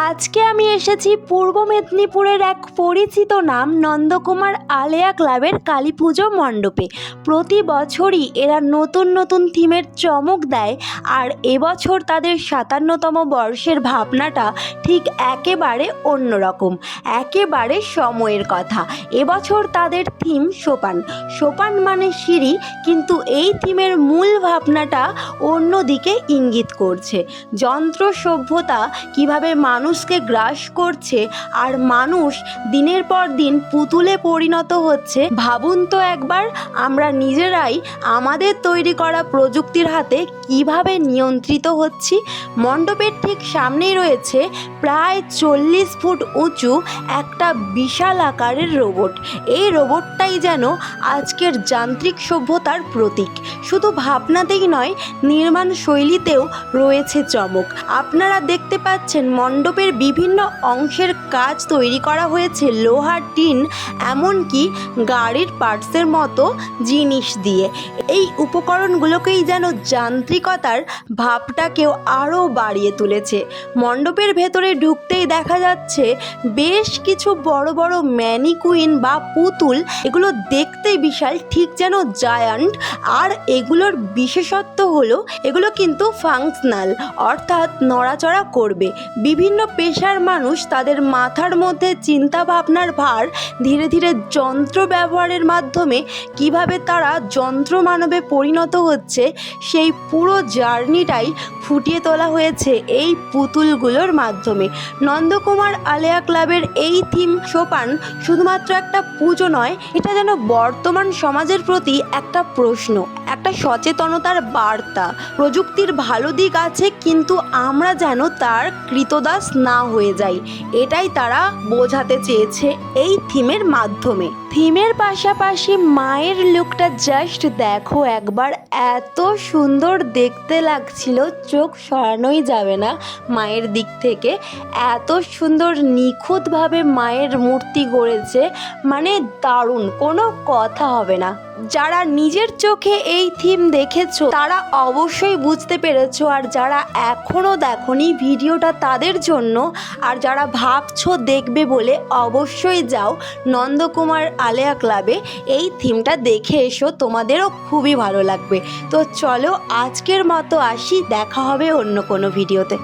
আজকে আমি এসেছি পূর্ব মেদিনীপুরের এক পরিচিত নাম নন্দকুমার আলেয়া ক্লাবের কালী পুজো মণ্ডপে। প্রতি বছরই এরা নতুন নতুন থিমের চমক দেয় আর এবছর তাদের সাতান্নতম বর্ষের ভাবনাটা ঠিক একেবারে অন্যরকম, একেবারে সময়ের কথা। এবছর তাদের থিম সোপান। সোপান মানে সিঁড়ি, কিন্তু এই থিমের মূল ভাবনাটা অন্যদিকে ইঙ্গিত করছে। যন্ত্র সভ্যতা কীভাবে মানুষকে গ্রাস করছে আর মানুষ দিনের পর দিন পুতুলে পরিণত হচ্ছে। ভাবুন তো একবার আমরা নিজেরাই আমাদের তৈরি করা প্রযুক্তির হাতে কীভাবে নিয়ন্ত্রিত হচ্ছি। মণ্ডপের ঠিক সামনেই রয়েছে প্রায় চল্লিশ ফুট উঁচু একটা বিশাল আকারের রোবট। এই রোবটটাই যেন আজকের যান্ত্রিক সভ্যতার প্রতীক। শুধু ভাবনাতেই নয় নির্মাণ শৈলীতেও রয়েছে চমক। আপনারা দেখতে পাচ্ছেন মণ্ডপের বিভিন্ন অংশের কাজ তৈরি করা হয়েছে লোহার টিন, এমনকি গাড়ির পার্টসের মতো জিনিস দিয়ে। এই উপকরণগুলোকেই যেন যান্ত্রিকতার ভাবটাকেও আরও বাড়িয়ে তুলেছে। মণ্ডপের ভেতরে ঢুকতেই দেখা যাচ্ছে বেশ কিছু বড় বড় ম্যানিকুইন বা পুতুল। এগুলো দেখতে বিশাল, ঠিক যেন জায়ান্ট। আর এগুলোর বিশেষত্ব হলো, এগুলো কিন্তু ফাংশনাল, অর্থাৎ নড়াচড়া করবে। বিভিন্ন পেশার মানুষ তাদের মাথার মধ্যে চিন্তা ভাবনার ভার ধীরে ধীরে যন্ত্র ব্যবহারের মাধ্যমে কীভাবে তারা যন্ত্র মানবে পরিণত হচ্ছে, সেই পুরো জার্নিটাই ফুটিয়ে তোলা হয়েছে এই পুতুলগুলোর মাধ্যমে। নন্দকুমার আলেয়া ক্লাবের এই থিম সোপান শুধুমাত্র একটা পুজো নয়, এটা যেন বর্তমান সমাজের প্রতি একটা প্রশ্ন। একটা সচেতনতার বার্তা। প্রযুক্তির ভালো দিক আছে, কিন্তু আমরা যেন তার কৃতদাস না হয়ে যাই। এটাই তারা বোঝাতে চেয়েছে এই থিমের মাধ্যমে। থিমের পাশাপাশি মায়ের লুকটা জাস্ট দেখো, একবার এত সুন্দর দেখতে লাগছিল, চোখ সরানোই যাবে না মায়ের দিক থেকে। এত সুন্দর নিখুঁতভাবে মায়ের মূর্তি গড়েছে মানে দারুণ, কোনো কথা হবে না। যারা নিজের চোখে এই থিম দেখেছ, তারা অবশ্যই বুঝতে পেরেছ, আর যারা এখনও দেখনি ভিডিওটা তাদের জন্য, আর যারা ভাবছ দেখবে বলে অবশ্যই যাও নন্দকুমার আলেয়া ক্লাবে এই থিমটা দেখে এসো, তোমাদেরও খুবই ভালো লাগবে। তো চলো আজকের মতো আসি, দেখা হবে অন্য কোনো ভিডিওতে।